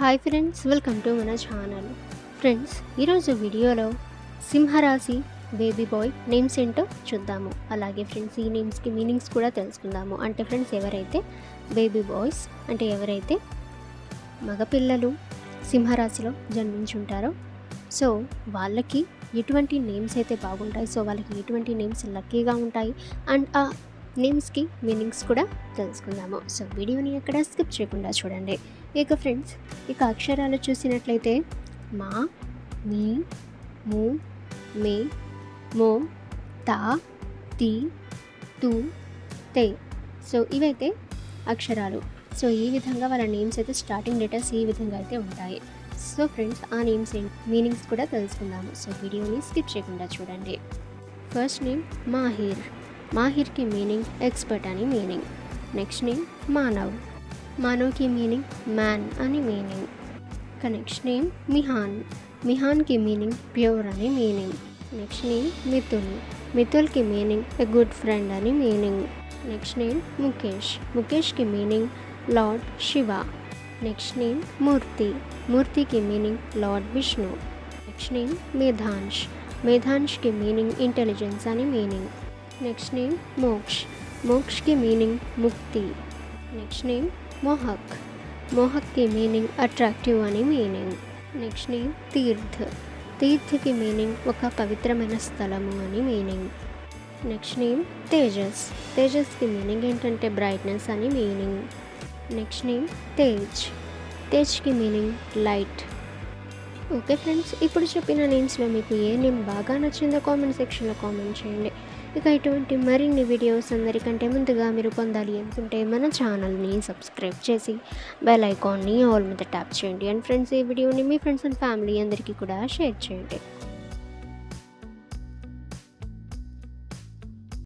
Hi friends welcome to మన channel friends ఈరోజు వీడియోలో సింహరాశి బేబీ బాయ్ నేమ్స్ ఏంటో చూద్దాము. అలాగే ఫ్రెండ్స్ ఈ నేమ్స్కి మీనింగ్స్ కూడా తెలుసుకుందాము. అంటే ఫ్రెండ్స్ ఎవరైతే బేబీ బాయ్స్ అంటే ఎవరైతే మగపిల్లలు సింహరాశిలో జన్మించుంటారో సో వాళ్ళకి ఎటువంటి నేమ్స్ అయితే బాగుంటాయి సో వాళ్ళకి ఎటువంటి నేమ్స్ లక్కీగా ఉంటాయి అండ్ ఆ నేమ్స్కి మీనింగ్స్ కూడా తెలుసుకుందాము. సో వీడియోని ఎక్కడ స్కిప్ చేయకుండా చూడండి. ఇక ఫ్రెండ్స్ ఇక అక్షరాలు చూసినట్లయితే మా మీ ము మే మో తా తి తు తే. సో ఇవైతే అక్షరాలు. సో ఈ విధంగా వాళ్ళ నేమ్స్ అయితే స్టార్టింగ్ లెటర్స్ ఈ విధంగా అయితే ఉంటాయి. సో ఫ్రెండ్స్ ఆ నేమ్స్ మీనింగ్స్ కూడా తెలుసుకుందాము. సో వీడియోని స్కిప్ చేయకుండా చూడండి. First name Mahir. మాహిర్కి meaning expert అని మీనింగ్ నెక్స్ట్ నేమ్ మానవ్ మానవ్కి మీనింగ్ మ్యాన్ అని మీనింగ్ ఇక నెక్స్ట్ నేమ్ మిహాన్ మిహాన్కి మీనింగ్ ప్యూర్ అని మీనింగ్ నెక్స్ట్ నేమ్ మిథుల్ మిథుల్కి మీనింగ్ ఎ గుడ్ ఫ్రెండ్ అని meaning next name Mukesh ముఖేష్కి meaning lord Shiva next name Murthy మూర్తికి meaning lord Vishnu next name Medhansh మేధాంష్కి meaning intelligence అని meaning next name Moksh మోక్షకి meaning ముక్తి next name Mohak మోహక్కి meaning attractive అని meaning next name Tirth తీర్థ్కి meaning ఒక పవిత్రమైన స్థలము అని మీనింగ్ నెక్స్ట్ నేమ్ తేజస్ తేజస్కి మీనింగ్ ఏంటంటే బ్రైట్నెస్ అని మీనింగ్ నెక్స్ట్ నేమ్ తేజ్ తేజ్కి మీనింగ్ లైట్ ఓకే ఫ్రెండ్స్ ఇప్పుడు చెప్పిన నేమ్స్లో మీకు ఏ నేమ్ బాగా నచ్చిందో కామెంట్ సెక్షన్లో కామెంట్ చేయండి. ఇక ఇటువంటి మరిన్ని వీడియోస్ అందరికంటే ముందుగా మీరు పొందాలి అనుకుంటే మన ఛానల్ని సబ్స్క్రైబ్ చేసి బెల్ ఐకాన్ని ఆల్ మీద ట్యాప్ చేయండి. అండ్ ఫ్రెండ్స్ ఈ వీడియోని మీ ఫ్రెండ్స్ అండ్ ఫ్యామిలీ అందరికీ కూడా షేర్ చేయండి.